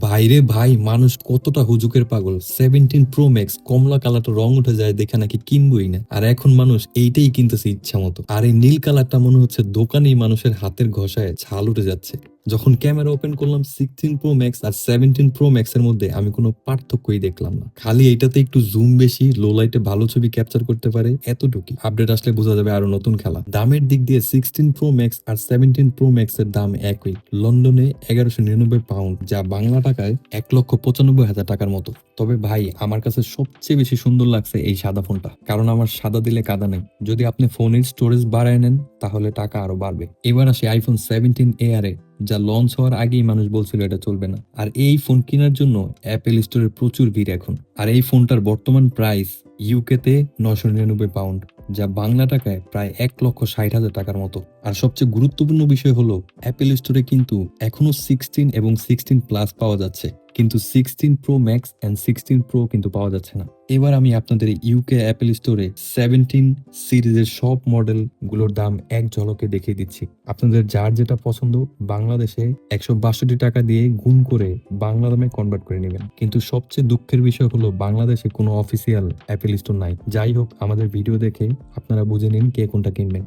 ভাইরে ভাই, মানুষ কতটা হুজুকের পাগল? সেভেন্টিন প্রো ম্যাক্স কমলা কালারটা রং উঠে যায় দেখে নাকি কিনবই না। আর এখন মানুষ এইটাই কিনতেছে ইচ্ছা মতো আর এই নীল কালারটা মনে হচ্ছে দোকানেই মানুষের হাতের ঘষায় ছাল উঠে যাচ্ছে। যখন ক্যামেরা ওপেন করলাম সিক্সটিন প্রো ম্যাক্স আর সেভেন্টিন প্রো ম্যাক্স এর মধ্যে আমি কোনো পার্থক্যই দেখলাম না। খালি এটাতে একটু জুম বেশি লো লাইটে ভালো ছবি ক্যাপচার করতে পারে এতটুকু আপডেট আসলে বোঝা যাবে আরও নতুন খেলা। দামের দিক দিয়ে সিক্সটিন প্রো ম্যাক্স আর সেভেন্টিন প্রো ম্যাক্স এর দাম একই। লন্ডনে এগারোশো নিরানব্বই পাউন্ড যা বাংলা টাকায় এক লক্ষ পঁচানব্বই হাজার টাকার মতো। তবে ভাই, আমার কাছে সবচেয়ে বেশি সুন্দর লাগছে এই সাদা ফোনটা। কারণ আমার সাদা দিলে কাদা নেই। যদি আপনি ফোনের স্টোরেজ বাড়ায় নেন, তাহলে টাকা আরও বাড়বে। এবার আসে আইফোন সেভেন্টিন এ আর এ, যা লঞ্চ হওয়ার আগেই মানুষ বলছিল এটা চলবে না। আর এই ফোন কেনার জন্য অ্যাপেল স্টোরে প্রচুর ভিড় এখন। আর এই ফোনটার বর্তমান প্রাইস ইউকেতে নশো নিরানব্বই পাউন্ড যা বাংলা টাকায় প্রায় এক লক্ষ ষাট হাজার টাকার মতো। আর সবচেয়ে গুরুত্বপূর্ণ বিষয় হলো অ্যাপেল স্টোরে কিন্তু এখনও সিক্সটিন এবং সিক্সটিন প্লাস পাওয়া যাচ্ছে। কিন্তু sixteen pro max and sixteen pro কিন্তু পাওয়া যাচ্ছে না। এবার আমি আপনাদের ইউকে অ্যাপেল স্টোরে সেভেন্টিন সিরিজের সব মডেলগুলোর দাম এক ঝলকে দেখিয়ে দিচ্ছি। আপনাদের যার যেটা পছন্দ, বাংলাদেশে একশো বাষট্টি টাকা দিয়ে গুণ করে বাংলা দামে কনভার্ট করে নেবেন। কিন্তু সবচেয়ে দুঃখের বিষয় হলো, বাংলাদেশে কোনো অফিসিয়াল অ্যাপেল স্টোর নাই। যাই হোক, আমাদের ভিডিও দেখে আপনারা বুঝে নিন কে কোনটা কিনবেন।